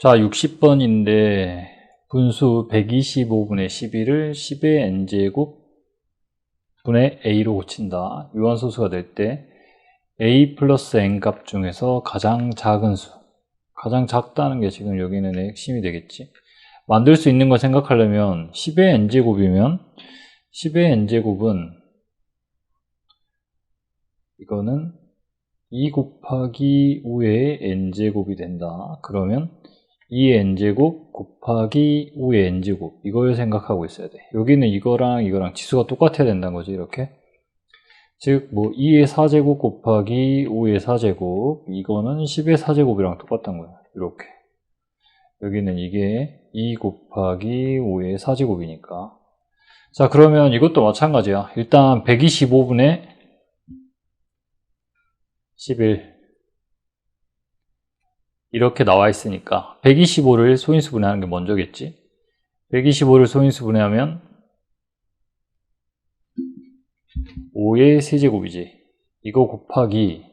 자, 60번인데 분수 125분의 11을 10의 n제곱 분의 a로 고친다. 유한소수가 될 때 a 플러스 n 값 중에서 가장 작은 수, 가장 작다는 게 지금 여기는 핵심이 되겠지. 만들 수 있는 걸 생각하려면 10의 n제곱이면 10의 n제곱은 이거는 2 곱하기 5의 n제곱이 된다. 그러면 2n제곱 곱하기 5의 n제곱 이걸 생각하고 있어야 돼. 여기는 이거랑 이거랑 지수가 똑같아야 된다는 거지 이렇게. 즉, 뭐 2의 4제곱 곱하기 5의 4제곱 이거는 10의 4제곱이랑 똑같단 거야. 이렇게. 여기는 이게 2 곱하기 5의 4제곱이니까. 자, 그러면 이것도 마찬가지야. 일단 125분의 11 이렇게 나와 있으니까 125를 소인수 분해하는 게 먼저겠지? 125를 소인수 분해하면 5의 세제곱이지. 이거 곱하기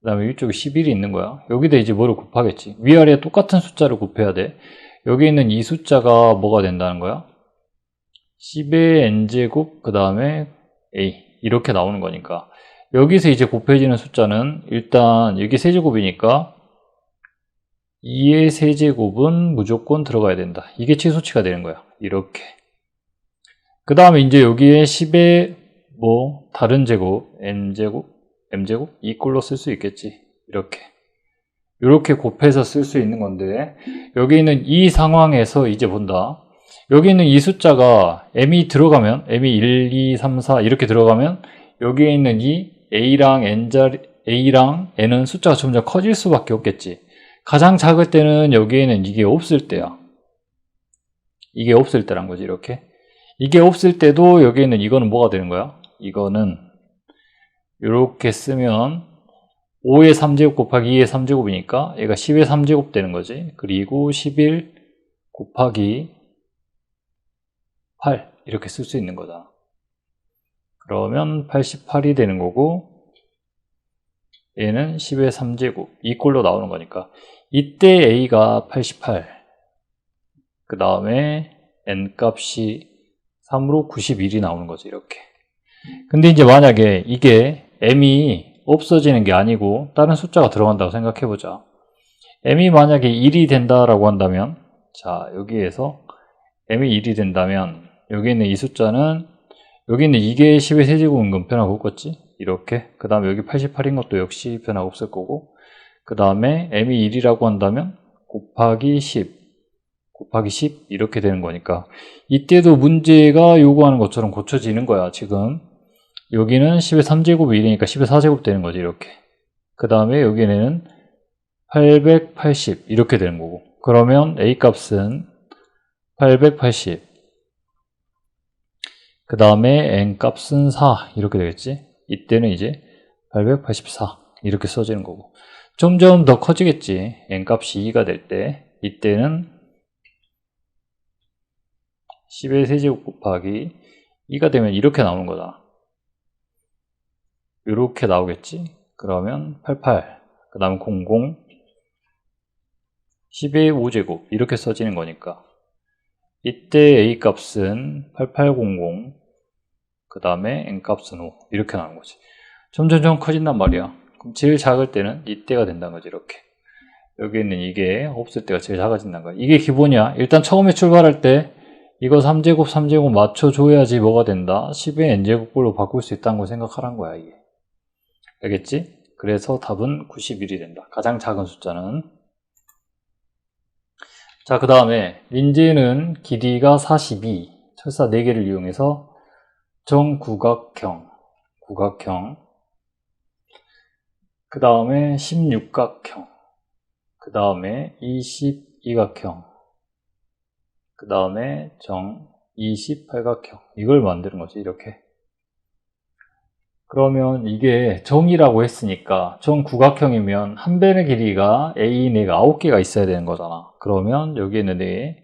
그 다음에 위쪽에 11이 있는 거야. 여기다 이제 뭐를 곱하겠지? 위아래 똑같은 숫자를 곱해야 돼. 여기 있는 이 숫자가 뭐가 된다는 거야? 10의 n제곱 그 다음에 a. 이렇게 나오는 거니까. 여기서 이제 곱해지는 숫자는 일단 여기 세제곱이니까 2의 세제곱은 무조건 들어가야 된다. 이게 최소치가 되는 거야. 이렇게. 그 다음에 이제 여기에 10의 뭐 다른 제곱, n제곱, m제곱 이 꼴로 쓸 수 있겠지. 이렇게. 이렇게 곱해서 쓸 수 있는 건데 여기 있는 이 상황에서 이제 본다. 여기 있는 이 숫자가 m이 들어가면 m이 1, 2, 3, 4 이렇게 들어가면 여기에 있는 이 a랑 n 자리 a랑 n은 숫자가 점점 커질 수밖에 없겠지. 가장 작을 때는 여기에는 이게 없을 때야. 이게 없을 때란 거지, 이렇게. 이게 없을 때도 여기에는 이거는 뭐가 되는 거야? 이거는 이렇게 쓰면 5의 3제곱 곱하기 2의 3제곱이니까 얘가 10의 3제곱 되는 거지. 그리고 11 곱하기 8 이렇게 쓸 수 있는 거다. 그러면 88이 되는 거고 얘는 10의 3제곱 이 꼴로 나오는 거니까. 이때 a가 88그 다음에 n 값이 3으로 91이 나오는 거죠 이렇게. 근데 이제 만약에 이게 m이 없어지는 게 아니고 다른 숫자가 들어간다고 생각해 보자. M이 만약에 1이 된다라고 한다면 자 여기에서 m이 1이 된다면 여기 있는 이 숫자는 여기 있는 이게 10의 세제곱인 건 변화가 없겠지 이렇게. 그 다음에 여기 88인 것도 역시 변화가 없을 거고 그 다음에 m이 1이라고 한다면 곱하기 10 곱하기 10 이렇게 되는 거니까 이때도 문제가 요구하는 것처럼 고쳐지는 거야 지금. 여기는 10의 3제곱이 1이니까 10의 4제곱 되는 거지 이렇게. 그 다음에 여기는 880 이렇게 되는 거고. 그러면 a 값은 880그 다음에 n 값은 4 이렇게 되겠지 이때는 이제 884 이렇게 써지는 거고. 점점 더 커지겠지. N값이 2가 될 때. 이때는 10의 세제곱 곱하기 2가 되면 이렇게 나오는 거다. 이렇게 나오겠지? 그러면 88 그 다음 00 10의 5제곱 이렇게 써지는 거니까. 이때 a 값은 8800 그 다음에 n값은 5 이렇게 나오는 거지. 점점점 커진단 말이야. 그럼 제일 작을 때는 이때가 된다는 거지 이렇게. 여기 있는 이게 없을 때가 제일 작아진다는 거야. 이게 기본이야. 일단 처음에 출발할 때 이거 3제곱 3제곱 맞춰줘야지 뭐가 된다. 10의 n제곱꼴로 바꿀 수 있다는 걸 생각하란 거야 이게. 알겠지? 그래서 답은 91이 된다. 가장 작은 숫자는. 자 그 다음에 민재는 길이가 42 철사 4개를 이용해서 정구각형, 구각형, 그 다음에 16각형, 그 다음에 22각형, 그 다음에 정 28각형. 이걸 만드는 거지 이렇게. 그러면 이게 정이라고 했으니까 정 구각형이면 한 변의 길이가 A4가 9개가 있어야 되는 거잖아. 그러면 여기 있는 애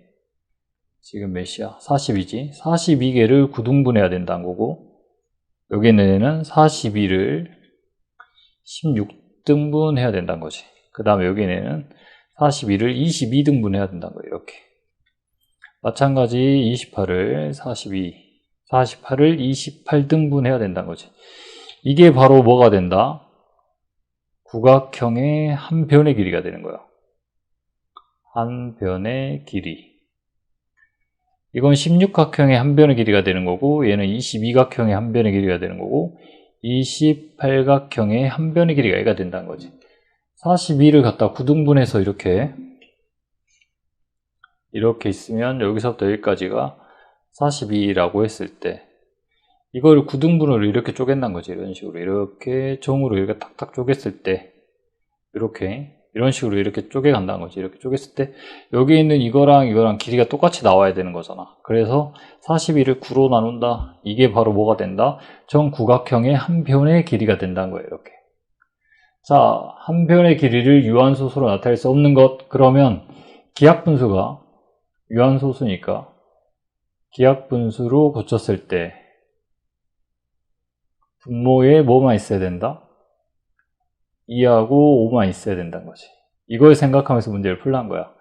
지금 몇이야? 40이지. 42개를 구등분해야 된다는 거고 여기는 얘는 42를 16등분 해야 된다는 거지. 그 다음에 여기는 42를 22등분 해야 된다는 거예요. 이렇게. 마찬가지 28을 42, 48을 28등분 해야 된다는 거지. 이게 바로 뭐가 된다? 구각형의 한 변의 길이가 되는 거예요. 한 변의 길이. 이건 16각형의 한 변의 길이가 되는 거고 얘는 22각형의 한 변의 길이가 되는 거고 28각형의 한 변의 길이가 얘가 된다는 거지. 42를 갖다 9등분해서 이렇게 이렇게 있으면 여기서부터 여기까지가 42라고 했을 때 이걸 9등분으로 이렇게 쪼갠다는 거지. 이런 식으로 이렇게 종으로 이렇게 탁탁 쪼갰을 때 이렇게 이런 식으로 이렇게 쪼개 간다는 거지. 이렇게 쪼갰을 때 여기 있는 이거랑 이거랑 길이가 똑같이 나와야 되는 거잖아. 그래서 42를 9로 나눈다. 이게 바로 뭐가 된다? 정구각형의 한 변의 길이가 된다는 거예요. 이렇게. 자, 한 변의 길이를 유한소수로 나타낼 수 없는 것. 그러면 기하분수가 유한소수니까 기하분수로 고쳤을 때 분모에 뭐만 있어야 된다? 2하고 5만 있어야 된다는 거지. 이걸 생각하면서 문제를 풀란 거야.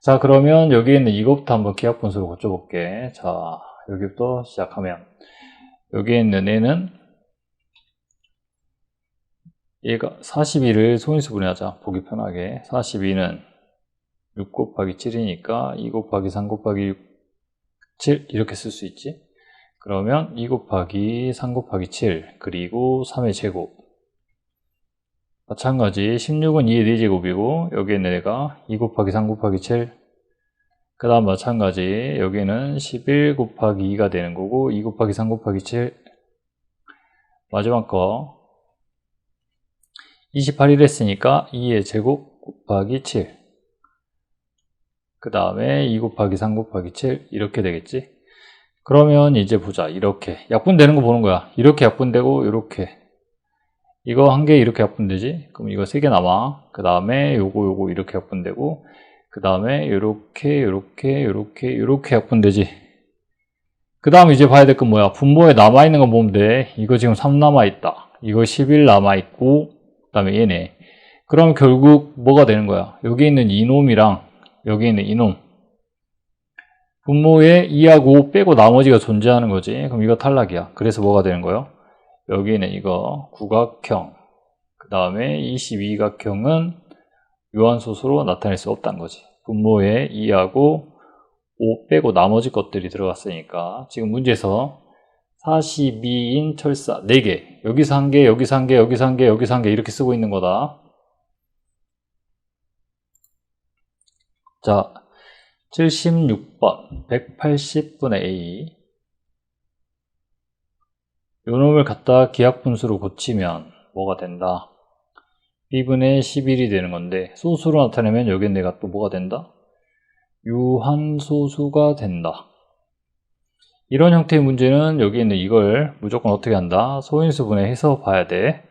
자, 그러면 여기 있는 이것부터 한번 기하 분수로 고쳐볼게. 자, 여기부터 시작하면 여기 있는 애는 얘가 42를 소인수 분해하자. 보기 편하게. 42는 6 곱하기 7이니까 2 곱하기 3 곱하기 6, 7 이렇게 쓸 수 있지. 그러면 2 곱하기 3 곱하기 7 그리고 3의 제곱 마찬가지 16은 2의 4제곱이고 여기 있는 애가 2 곱하기 3 곱하기 7 그 다음 마찬가지 여기는 11 곱하기 2가 되는 거고 2 곱하기 3 곱하기 7 마지막 거. 28일 했으니까 2의 제곱 곱하기 7 그 다음에 2 곱하기 3 곱하기 7 이렇게 되겠지? 그러면 이제 보자. 이렇게. 약분되는 거 보는 거야. 이렇게 약분되고 이렇게 이거 한 개 이렇게 약분되지? 그럼 이거 세 개 남아. 그 다음에 요거 요거 이렇게 약분되고 그 다음에 요렇게 요렇게 요렇게 요렇게 약분되지. 그 다음 이제 봐야 될 건 뭐야? 분모에 남아있는 거 보면 돼? 이거 지금 3 남아있다. 이거 11 남아있고 그 다음에 얘네. 그럼 결국 뭐가 되는 거야? 여기 있는 이놈이랑 여기 있는 이놈. 분모에 2하고 5 빼고 나머지가 존재하는 거지. 그럼 이거 탈락이야. 그래서 뭐가 되는 거예요 여기는 이거 구각형 그 다음에 22각형은 유한소수로 나타낼 수 없다는 거지. 분모에 2하고 5 빼고 나머지 것들이 들어갔으니까 지금 문제에서 42인 철사 4개. 여기서 한 개, 여기서 한 개, 여기서 한 개, 여기서 한 개 이렇게 쓰고 있는 거다. 자 76번 180분의 A 요놈을 갖다 기하분수로 고치면 뭐가 된다? b분의 11이 되는 건데 소수로 나타내면 여기 내가 또 뭐가 된다? 유한소수가 된다. 이런 형태의 문제는 여기 있는 이걸 무조건 어떻게 한다? 소인수분해 해서 봐야 돼.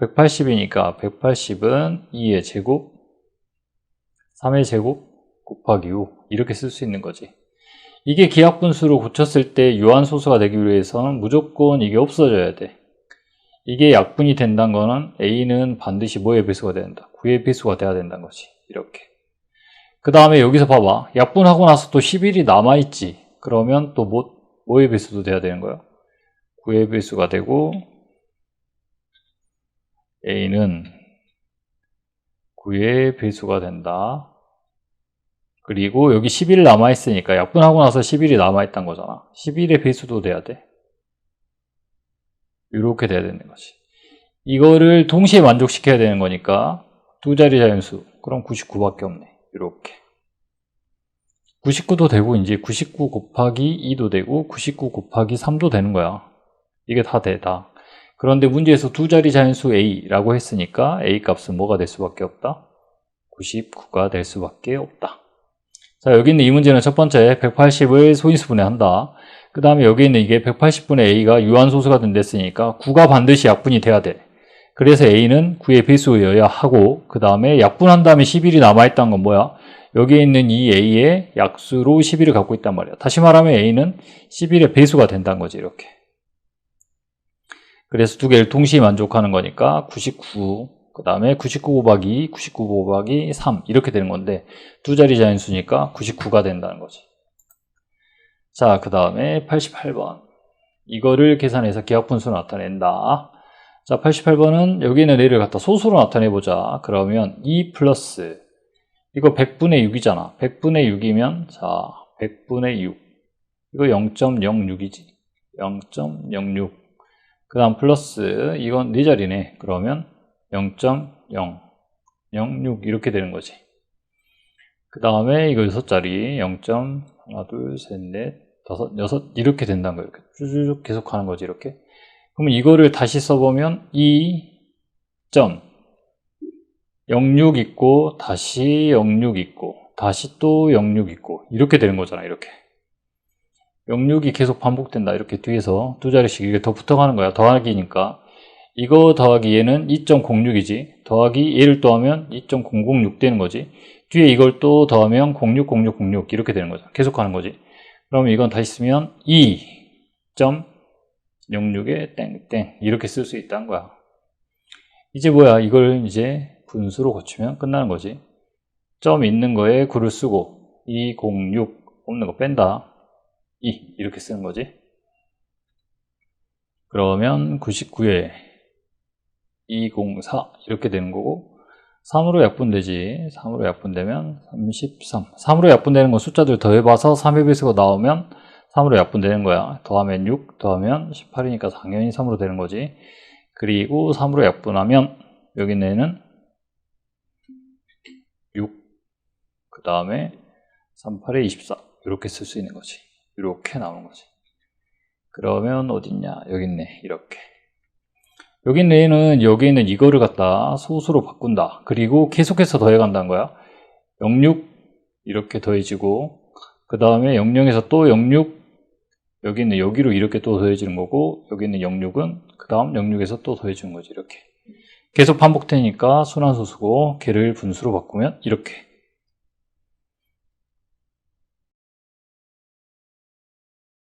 180이니까 180은 2의 제곱, 3의 제곱 곱하기 6 이렇게 쓸 수 있는 거지. 이게 기하 분수로 고쳤을 때 유한소수가 되기 위해서는 무조건 이게 없어져야 돼. 이게 약분이 된다는 거는 A는 반드시 뭐의 배수가 된다. 9의 배수가 돼야 된다는 거지. 이렇게. 그 다음에 여기서 봐봐. 약분하고 나서 또 11이 남아있지. 그러면 또 뭐, 뭐의 배수도 돼야 되는 거야? 9의 배수가 되고 A는 9의 배수가 된다. 그리고 여기 11 남아있으니까 약분하고 나서 11이 남아있단 거잖아. 11의 배수도 돼야 돼. 이렇게 돼야 되는 거지. 이거를 동시에 만족시켜야 되는 거니까 두 자리 자연수. 그럼 99밖에 없네. 이렇게. 99도 되고 이제 99 곱하기 2도 되고 99 곱하기 3도 되는 거야. 이게 다 돼, 다. 그런데 문제에서 두 자리 자연수 A라고 했으니까 A 값은 뭐가 될 수밖에 없다? 99가 될 수밖에 없다. 자, 여기 있는 이 문제는 첫 번째 180을 소인수분해 한다. 그 다음에 여기 있는 이게 180분의 A가 유한소수가 된댔으니까 9가 반드시 약분이 돼야 돼. 그래서 A는 9의 배수여야 하고 그 다음에 약분한 다음에 11이 남아있다는 건 뭐야? 여기에 있는 이 A의 약수로 11을 갖고 있단 말이야. 다시 말하면 A는 11의 배수가 된다는 거지 이렇게. 그래서 두 개를 동시에 만족하는 거니까 99 그 다음에 99 곱하기 99 곱하기 3 이렇게 되는 건데 두 자리 자연수니까 99가 된다는 거지. 자, 그 다음에 88번. 이거를 계산해서 기하분수 나타낸다. 자, 88번은 여기는 얘를 갖다 소수로 나타내보자. 그러면 2 플러스 이거 100분의 6이잖아. 100분의 6이면 자, 100분의 6. 이거 0.06이지. 0.06. 그 다음 플러스 이건 네 자리네. 그러면 0.006 이렇게 되는 거지. 그 다음에 이거 여섯 자리 0. 하나 둘 셋 넷 다섯 여섯 이렇게 된다는 거예요. 이렇게 쭈쭈쭉 계속 하는 거지 이렇게. 그러면 이거를 다시 써보면 2.06 있고 다시 06 있고 다시 또 06 있고 이렇게 되는 거잖아 이렇게. 06이 계속 반복된다. 이렇게 뒤에서 두 자리씩 이게 더 붙어가는 거야. 더하기니까. 이거 더하기 얘는 2.06이지. 더하기 얘를 또 하면 2.006 되는 거지. 뒤에 이걸 또 더하면 060606 이렇게 되는 거죠. 계속 하는 거지. 그러면 이건 다시 쓰면 2.06에 땡땡 이렇게 쓸 수 있다는 거야. 이제 뭐야? 이걸 이제 분수로 고치면 끝나는 거지. 점 있는 거에 구를 쓰고 206 없는 거 뺀다. 2 이렇게 쓰는 거지. 그러면 99에 204 이렇게 되는 거고 3으로 약분되지. 3으로 약분되면 33. 3으로 약분되는 건 숫자들 더해봐서 3의 배수가 나오면 3으로 약분되는 거야. 더하면 6, 더하면 18이니까 당연히 3으로 되는 거지. 그리고 3으로 약분하면 여기 애는 6, 그 다음에 38에 24 이렇게 쓸 수 있는 거지. 이렇게 나오는 거지. 그러면 어딨냐? 여기 있네. 이렇게. 여기 얘는 여기 있는 이거를 갖다 소수로 바꾼다. 그리고 계속해서 더해간다는 거야. 06 이렇게 더해지고 그 다음에 00에서 또 06 여기 있는 여기로 이렇게 또 더해지는 거고 여기 있는 06은 그 다음 06에서 또 더해지는 거지 이렇게 계속 반복되니까 순환소수고 걔를 분수로 바꾸면 이렇게